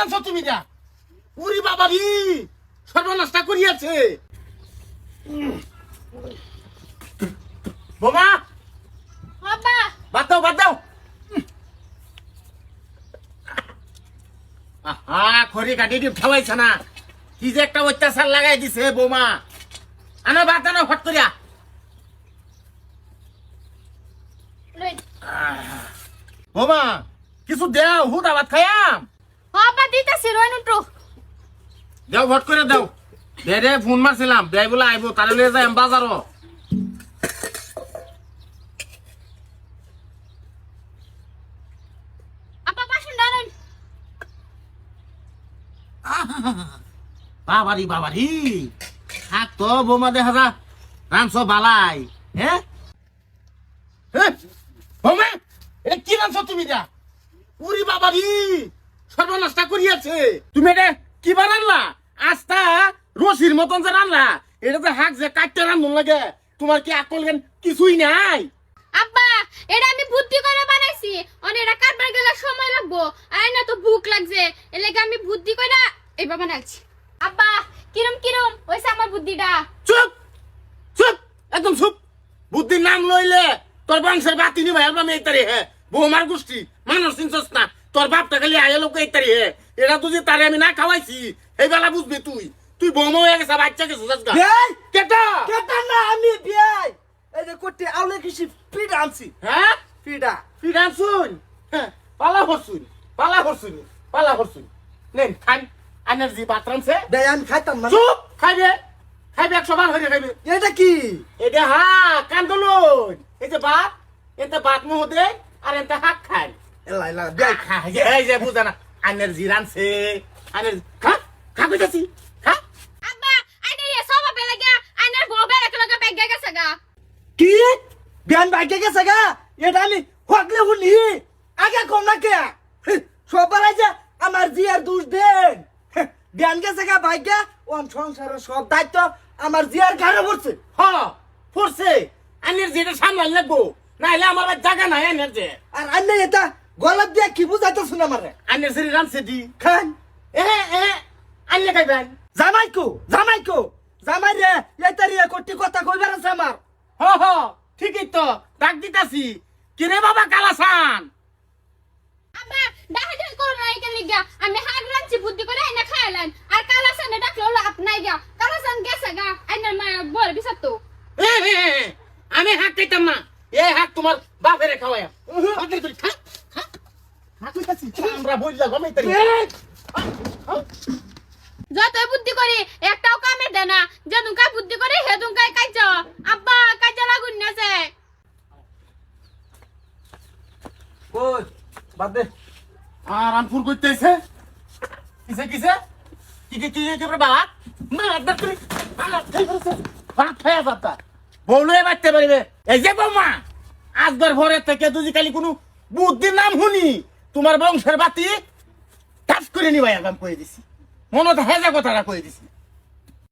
আনছো তুমি যা। উরি বাবা রি সর্বনাশটা করিয়াছে। বোমা বাবা। বাদ দাও বাদ দাও। আহা খড়ি কাটি দিয়ে খাওয়াইছে না। কি যে একটা অত্যাচার লাগাই দিছে বোমা। আনো ভাত আনো ফট করিয়া। বোমা কিছু দেও হুদা ভাত খায়াম দিতাছি রইন তো। দেও ভট করে দাও। দে দে ফোন মারছিলাম। দেয় বলে আইবো তারে লিয়ে যাই বাজারও আপা বাসন ডালেন বাবারি বাবারি। থাক তো বোমা দেখা যা। রামস বালাই। হ্যাঁ? বোমা কি রামছ তুমি যা? উরি বাবারি। সর্বনাশটা করিয়াছে। তুমি এটা কি বানালা আস্তা রশির মতন যে রান্না এটা যে হাক যে কাটতে রান্ধন লাগে তোমার কি আকল জ্ঞান কিছুই নাই? আব্বা এটা আমি বুদ্ধি করে বানাইছি। অন এটা কাটবার গেলে সময় লাগবো। আর না তো ভুক লাগছে। এর লাগে আমি বুদ্ধি করে এইবার বানাইছি। আব্বা কিরম কিরম? ওইসে আমার বুদ্ধিটা? চুপ! চুপ! একদম চুপ! বুদ্ধির নাম লইলে তোর বংশের বাতি নিভাই আলবাম এই তারি হে বৌমার গোষ্ঠী মানুষ চিনছস না। তোর বাপটা খালি আয়ে লোক এই তারি হে এটা তুই তারে আমি না খাওয়াইছি এই বেলা বুঝবি তুই। তুই বৌমা হয়ে গেছে বাচ্চা বিয়াই! কেটা? কেটা না আমি বিয়াই। এই যে করতে আউলে কিছু পিড আনছি। হ্যাঁ? পিডা ফিরান শুন হ্যাঁ, পালা হরছুন পালা হরছুন পালা হরছুন নেন খান। এনার্জি বাথরুম সে দেয় আমি খাইতাম না। চুপ খাইবে। খাইবে একশো বার হয়ে খাইবে। এটা কি? এটা হা কান্দলুন। এই যে ভাত এতে ভাত মুহ দে আর এতে হাক খাই এলা এলা বিয়াই খা এই যে বুঝা না আনের জিরানছে আনের খা খা কইতাছি খা আব্বা আইনে রে সব বেলা গা আইনার বউ বেলা লাগা ব্যাগ গেছে গা কি বিয়ান বাইকে গেছে গা এটা আমি হকলে শুনি আগে কম না কে সবার আছে আমার জিয়ার দোষ দেন বিয়ান গেছে গা বাইকে ওন সংসারের সব দায়িত্ব আমার জিয়ার ঘাড়ে পড়ছে হ পড়ছে আনের যেটা সামলাল লাগবো নাইলে আমার জায়গা নাই আনের যে আর এটা গলাত দিয়া কি বুঝাইতেছ না আমারে? আনের সেরি রানছে দি। খান। এ এ আনলে খাইবেন। জামাইকো জামাইকো জামাই রে এটারি কোটি কথা কইবার আছে আমার। হ হ ঠিকই তো ডাক দিতাছি। কিরে বাবা কালাসান আব্বা ডাহা ডাল করো না এখান লিগা আমি হাগ রাঞ্চি বুদ্ধি করে আইনা খাইলাম আর কালাসানে ডাকলো হলো আপনাই গা কালাসান গেছে গা আইনার মায়া বল বিসাত তো। এ, এ, এ, এ, আমি হাত খাইতাম না। এই হাত তোমার বাপেরে খাওয়াই খা খা খা কইতাছি আমরা বললা গমাই তারি যতই বুদ্ধি করি একটাও কামে দে না। কাই বুদ্ধি করে হেদুন কাই কাইছ আব্বা কাজে লাগুন নাছে কই? বাদ দে। আর আনফুর করতেছে কিসে কিসে? কি কি কি কি বাবা না একবার করে ভাত খাই ফেলছে। ভাত খাইয়া যাতা বউলুয়ে বাড়তে পারবে। এই যে বৌমা আজবার ভরে থেকে তুই খালি কোনো বুদ্ধির নাম শুনি। তোমার বংশের বাতি টাচ করে নিবাই আগাম কয়ে দিছি। মনত হেজা কথাটা কয়ে দিছি।